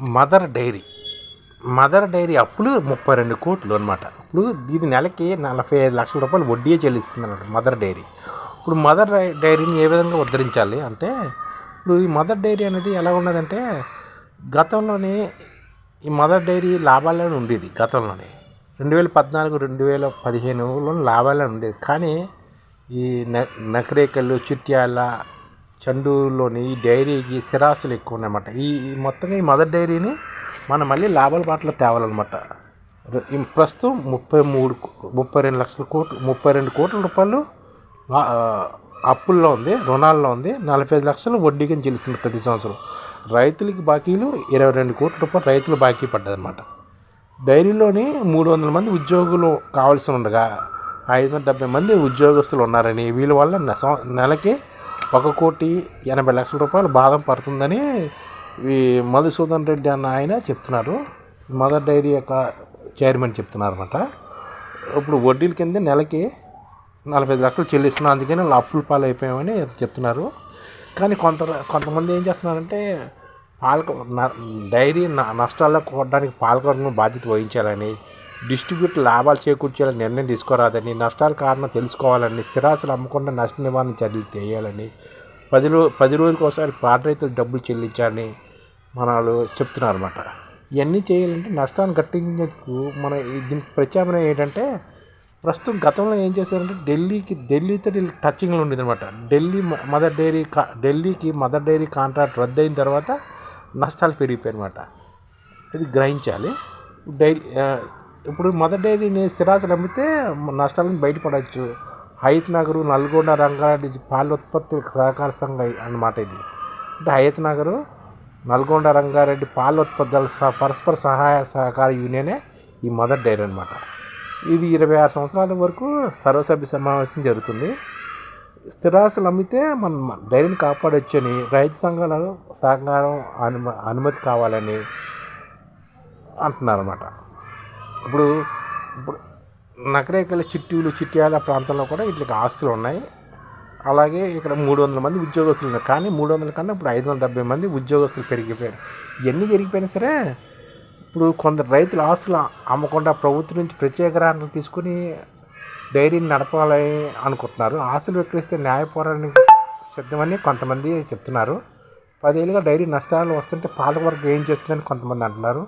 Mother dairy. Mother dairy అప్పులు ముప్పై రెండు కోట్లు అనమాట ఇప్పుడు ఇది నెలకి నలభై ఐదు లక్షల రూపాయలు వడ్డీ చెల్లిస్తుంది అనమాట మదర్ డైరీ. ఇప్పుడు మదర్ డై- డైరీని ఏ విధంగా ఉద్ధరించాలి అంటే ఇప్పుడు ఈ మదర్ డైరీ అనేది ఎలా ఉన్నదంటే గతంలోనే ఈ మదర్ డైరీ లాభాల్లోనే ఉండేది గతంలోనే. రెండు వేల పద్నాలుగు రెండు వేల పదిహేనులో లాభాలనే ఉండేది. కానీ ఈ న నకరేకలు చిట్యాల చండూరులోని ఈ డైరీకి స్థిరాస్తులు ఎక్కువ ఉన్నాయన్నమాట ఈ ఈ ఈ మదర్ డైరీని మనం మళ్ళీ లాభాల బాటలో తేవాలన్నమాట. ప్రస్తుతం ముప్పై మూడు ముప్పై రెండు లక్షల కోట్లు ముప్పై రెండు కోట్ల రూపాయలు అప్పుల్లో ఉంది రుణాల్లో ఉంది నలభై ఐదు లక్షలు వడ్డీకి చెల్లిస్తుంది ప్రతి సంవత్సరం. రైతులకి బాకీలు ఇరవై రెండు కోట్ల రూపాయలు రైతులు బాకీ పడ్డదన్నమాట. డైరీలోని మూడు వందల మంది ఉద్యోగులు కావాల్సి ఉండగా ఐదు వందల డెబ్బై మంది ఉద్యోగస్తులు ఉన్నారని వీళ్ళ వల్ల నె- నెలకి ఒక కోటి ఎనభై లక్షల రూపాయలు బాధం పడుతుందని ఈ మధుసూదన్ రెడ్డి అన్న ఆయన చెప్తున్నారు. మదర్ డైరీ యొక్క చైర్మన్ చెప్తున్నారు అనమాట ఇప్పుడు వడ్డీల కింద నెలకి నలభై ఐదు లక్షలు చెల్లిస్తున్నాం అందుకని వాళ్ళు అప్పుల పాలు అయిపోయామని చెప్తున్నారు. కానీ కొంత కొంతమంది ఏం చేస్తున్నారంటే పాలక న- డైరీ న- నష్టాల్లో కొట్టడానికి పాలకవర్గం బాధ్యత వహించాలని డిస్ట్రిబ్యూట్ లాభాలు చేకూర్చేలా నిర్ణయం తీసుకోరాదని నష్టాల కారణం తెలుసుకోవాలని స్థిరాస్తులు అమ్మకుండా నష్ట నివారణ చర్యలు చేయాలని పది రో పది రోజులకు ఒకసారి పాట రైతులు డబ్బులు చెల్లించాలని మన వాళ్ళు చెప్తున్నారు అనమాట ఇవన్నీ చేయాలంటే నష్టాన్ని గట్టించేందుకు మన దీనికి ప్రత్యామ్నాయం ఏంటంటే ప్రస్తుతం గతంలో ఏం చేశారంటే ఢిల్లీకి ఢిల్లీతో వీళ్ళకి టచింగ్లో ఉండేది అనమాట ఢిల్లీ మదర్ డైరీ కా ఢిల్లీకి మదర్ డైరీ కాంట్రాక్ట్ రద్దు అయిన తర్వాత నష్టాలు పెరిగిపోయాయి అనమాట ఇది గ్రహించాలి. డైలీ ఇప్పుడు మదర్ డైరీని స్థిరాస్తులు అమ్మితే నష్టాల నష్టాలను బయటపడవచ్చు హైత్ నగరు నల్గొండ రంగారెడ్డి పాల ఉత్పత్తి సహకార సంఘం అన్నమాట ఇది. అంటే హయత్ నగరు నల్గొండ రంగారెడ్డి పాల ఉత్పత్తుల పరస్పర సహాయ సహకార యూనియనే ఈ మదర్ డైరీ అనమాట ఇది ఇరవై ఆరు సంవత్సరాల వరకు సర్వసభ్య సమావేశం జరుగుతుంది. స్థిరాస్తులు అమ్మితే మనం డైరీని కాపాడొచ్చని రైతు సంఘాలు సహకారం అనుమ అనుమతి కావాలని అంటున్నారన్నమాట. ఇప్పుడు ఇప్పుడు నకరేకల చిట్టూలు చిట్యాల ప్రాంతంలో కూడా వీటికి ఆస్తులు ఉన్నాయి. అలాగే ఇక్కడ మూడు వందల మంది ఉద్యోగస్తులు ఉన్నారు. కానీ మూడు వందల కన్నా ఇప్పుడు ఐదు వందల డెబ్బై మంది ఉద్యోగస్తులు పెరిగిపోయారు. ఇవన్నీ జరిగిపోయినా సరే ఇప్పుడు కొందరు రైతుల ఆస్తులు అమ్మకుండా ప్రభుత్వం నుంచి ప్రత్యేక రాణాలు తీసుకుని డైరీని నడపాలని అనుకుంటున్నారు. ఆస్తులు విక్రయిస్తే న్యాయ పోరాటానికి సిద్ధమని కొంతమంది చెప్తున్నారు. పదేళ్ళుగా డైరీ నష్టాలు వస్తుంటే పాలకవర్గం ఏం చేస్తుందని కొంతమంది అంటున్నారు.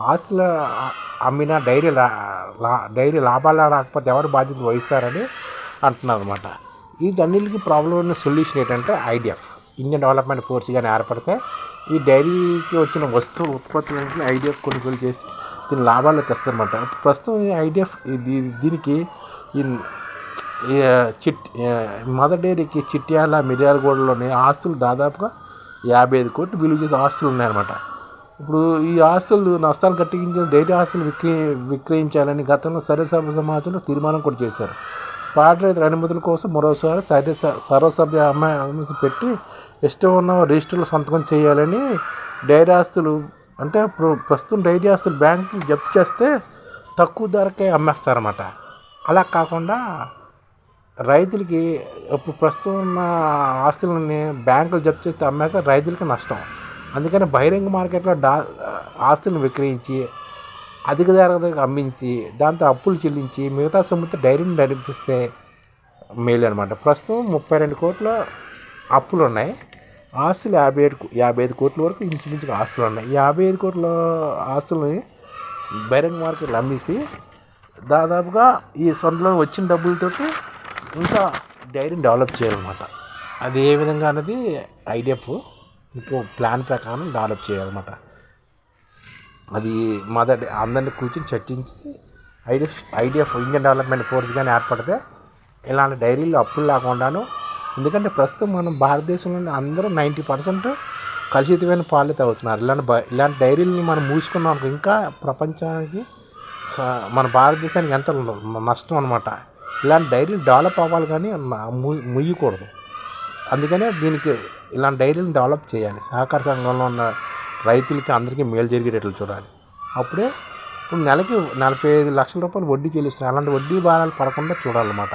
ఆస్తులు అమ్మిన డైరీ లా లా- డైరీ లాభాలు రాకపోతే ఎవరు బాధ్యత వహిస్తారని అంటున్నారు అనమాట వీటన్నిటికీ ప్రాబ్లం ఉన్న సొల్యూషన్ ఏంటంటే ఐడిఎఫ్. ఇండియన్ డెవలప్మెంట్ ఫోర్స్ కానీ ఏర్పడితే ఈ డైరీకి వచ్చిన వస్తువు ఉత్పత్తులన్నింటినీ ఐడిఎఫ్ కొనుగోలు చేసి దీని లాభాలు తెస్తారన్నమాట. ప్రస్తుతం ఈ ఐడిఎఫ్ దీనికి ఈ ఈ చిట్ మదర్ డైరీకి చిట్యాల మిర్యాలగూడలోని ఆస్తులు దాదాపుగా యాభై ఐదు కోట్లు విలువ చేసే ఆస్తులు ఉన్నాయన్నమాట. ఇప్పుడు ఈ ఆస్తులు నష్టాలు కట్టించే డైరీ ఆస్తులు విక్రయి విక్రయించాలని గతంలో సర్వసభ్య సమాజంలో తీర్మానం కూడా చేశారు. పాట రైతుల అనుమతుల కోసం మరోసారి సర్వ సర్వసభ్య అమ్మాయి పెట్టి ఇష్టం ఉన్న రిజిస్టర్లు సంతకం చేయాలని డైరీ ఆస్తులు అంటే ఇప్పుడు ప్రస్తుతం డైరీ ఆస్తులు బ్యాంకు జప్తు చేస్తే తక్కువ ధరకే అమ్మేస్తారన్నమాట. అలా కాకుండా రైతులకి ఇప్పుడు ప్రస్తుతం ఉన్న ఆస్తులని బ్యాంకులు జప్తు చేస్తే అమ్మేస్తే రైతులకి నష్టం. అందుకని బహిరంగ మార్కెట్లో డా ఆస్తులను విక్రయించి అధిక ధరకు అమ్మించి దాంతో అప్పులు చెల్లించి మిగతా సొమ్ముతో డైరీని నడిపిస్తే మేలు అనమాట ప్రస్తుతం ముప్పై రెండు కోట్ల అప్పులు ఉన్నాయి ఆస్తులు యాభై ఏడు యాభై ఐదు కోట్ల వరకు ఇంచుమించుగా ఆస్తులు ఉన్నాయి. యాభై ఐదు కోట్ల ఆస్తులని బహిరంగ మార్కెట్లో అమ్మేసి దాదాపుగా ఈ సొంతలో వచ్చిన డబ్బులతోటి ఇంకా డైరీని డెవలప్ చేయాలన్నమాట. అది ఏ విధంగా అన్నది ఐడిఎఫ్ ఇంకో ప్లాన్ ప్రకారం డెవలప్ చేయాలన్నమాట. అది మదర్ అందరిని కూర్చొని చర్చించి IDF IDF Indian development force కానీ ఏర్పడితే ఇలాంటి డైరీలు అప్పులు లేకుండాను ఎందుకంటే ప్రస్తుతం మనం భారతదేశంలో అందరూ నైంటీ పర్సెంట్ కలుషితమైన పాలు తాగుతున్నారు ఇలాంటి బ- ఇలాంటి డైరీలని మనం మూసుకున్నాం ఇంకా ప్రపంచానికి స- మన భారతదేశానికి ఎంత నష్టం అనమాట ఇలాంటి డైరీలు డెవలప్ అవ్వాలి కానీ ముయ్యకూడదు. అందుకనే దీనికి ఇలాంటి డైరీలను డెవలప్ చేయాలి. సహకార సంఘంలో ఉన్న రైతులకి అందరికీ మేలు జరిగేటట్లు చూడాలి. అప్పుడే ఇప్పుడు నెలకి నలభై ఐదు లక్షల రూపాయలు వడ్డీ చెల్లిస్తున్నారు అలాంటి వడ్డీ భారాలు పడకుండా చూడాలన్నమాట.